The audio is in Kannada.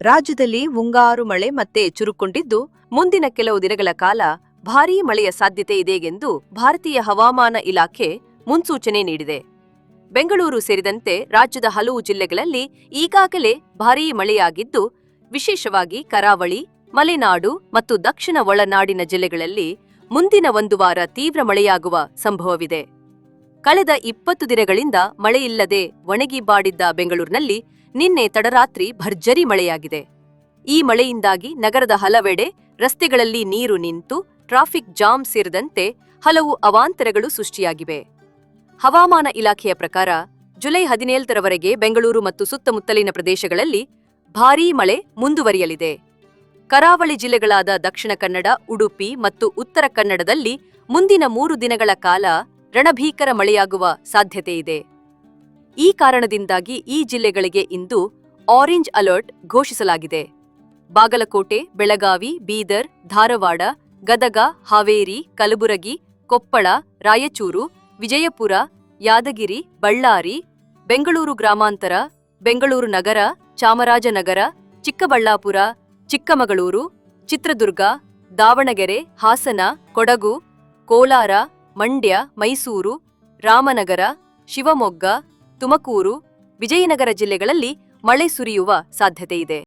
ರಾಜ್ಯದಲ್ಲಿ ಮುಂಗಾರು ಮಳೆ ಮತ್ತೆ ಚುರುಕೊಂಡಿದ್ದು ಮುಂದಿನ ಕೆಲವು ದಿನಗಳ ಕಾಲ ಭಾರೀ ಮಳೆಯ ಸಾಧ್ಯತೆ ಇದೆ ಎಂದು ಭಾರತೀಯ ಹವಾಮಾನ ಇಲಾಖೆ ಮುನ್ಸೂಚನೆ ನೀಡಿದೆ. ಬೆಂಗಳೂರು ಸೇರಿದಂತೆ ರಾಜ್ಯದ ಹಲವು ಜಿಲ್ಲೆಗಳಲ್ಲಿ ಈಗಾಗಲೇ ಭಾರೀ ಮಳೆಯಾಗಿದ್ದು, ವಿಶೇಷವಾಗಿ ಕರಾವಳಿ, ಮಲೆನಾಡು ಮತ್ತು ದಕ್ಷಿಣ ಒಳನಾಡಿನ ಜಿಲ್ಲೆಗಳಲ್ಲಿ ಮುಂದಿನ ಒಂದು ವಾರ ತೀವ್ರ ಮಳೆಯಾಗುವ ಸಂಭವವಿದೆ. ಕಳೆದ ಇಪ್ಪತ್ತು ದಿನಗಳಿಂದ ಮಳೆಯಿಲ್ಲದೆ ಒಣಗಿ ಬಾಡಿದ್ದ ಬೆಂಗಳೂರಿನಲ್ಲಿ ನಿನ್ನೆ ತಡರಾತ್ರಿ ಭರ್ಜರಿ ಮಳೆಯಾಗಿದೆ. ಈ ಮಳೆಯಿಂದಾಗಿ ನಗರದ ಹಲವೆಡೆ ರಸ್ತೆಗಳಲ್ಲಿ ನೀರು ನಿಂತು ಟ್ರಾಫಿಕ್ ಜಾಮ್ ಸೇರಿದಂತೆ ಹಲವು ಅವಾಂತರಗಳು ಸೃಷ್ಟಿಯಾಗಿವೆ. ಹವಾಮಾನ ಇಲಾಖೆಯ ಪ್ರಕಾರ ಜುಲೈ ಹದಿನೇಳರವರೆಗೆ ಬೆಂಗಳೂರು ಮತ್ತು ಸುತ್ತಮುತ್ತಲಿನ ಪ್ರದೇಶಗಳಲ್ಲಿ ಭಾರೀ ಮಳೆ ಮುಂದುವರಿಯಲಿದೆ. ಕರಾವಳಿ ಜಿಲ್ಲೆಗಳಾದ ದಕ್ಷಿಣ ಕನ್ನಡ, ಉಡುಪಿ ಮತ್ತು ಉತ್ತರ ಕನ್ನಡದಲ್ಲಿ ಮುಂದಿನ ಮೂರು ದಿನಗಳ ಕಾಲ ರಣಭೀಕರ ಮಳೆಯಾಗುವ ಸಾಧ್ಯತೆಯಿದೆ ಈ ಕಾರಣದಿಂದಾಗಿ ಈ ಜಿಲ್ಲೆಗಳಿಗೆ ಇಂದು ಆರೆಂಜ್ ಅಲರ್ಟ್ ಘೋಷಿಸಲಾಗಿದೆ. ಬಾಗಲಕೋಟೆ, ಬೆಳಗಾವಿ, ಬೀದರ್, ಧಾರವಾಡ, ಗದಗ, ಹಾವೇರಿ, ಕಲಬುರಗಿ, ಕೊಪ್ಪಳ, ರಾಯಚೂರು, ವಿಜಯಪುರ, ಯಾದಗಿರಿ, ಬಳ್ಳಾರಿ, ಬೆಂಗಳೂರು ಗ್ರಾಮಾಂತರ, ಬೆಂಗಳೂರು ನಗರ, ಚಾಮರಾಜನಗರ, ಚಿಕ್ಕಬಳ್ಳಾಪುರ, ಚಿಕ್ಕಮಗಳೂರು, ಚಿತ್ರದುರ್ಗ, ದಾವಣಗೆರೆ, ಹಾಸನ, ಕೊಡಗು, ಕೋಲಾರ, ಮಂಡ್ಯ, ಮೈಸೂರು, ರಾಮನಗರ, ಶಿವಮೊಗ್ಗ ತುಮಕೂರು ವಿಜಯನಗರ ಜಿಲ್ಲೆಗಳಲ್ಲಿ ಮಳೆ ಸುರಿಯುವ ಸಾಧ್ಯತೆಯಿದೆ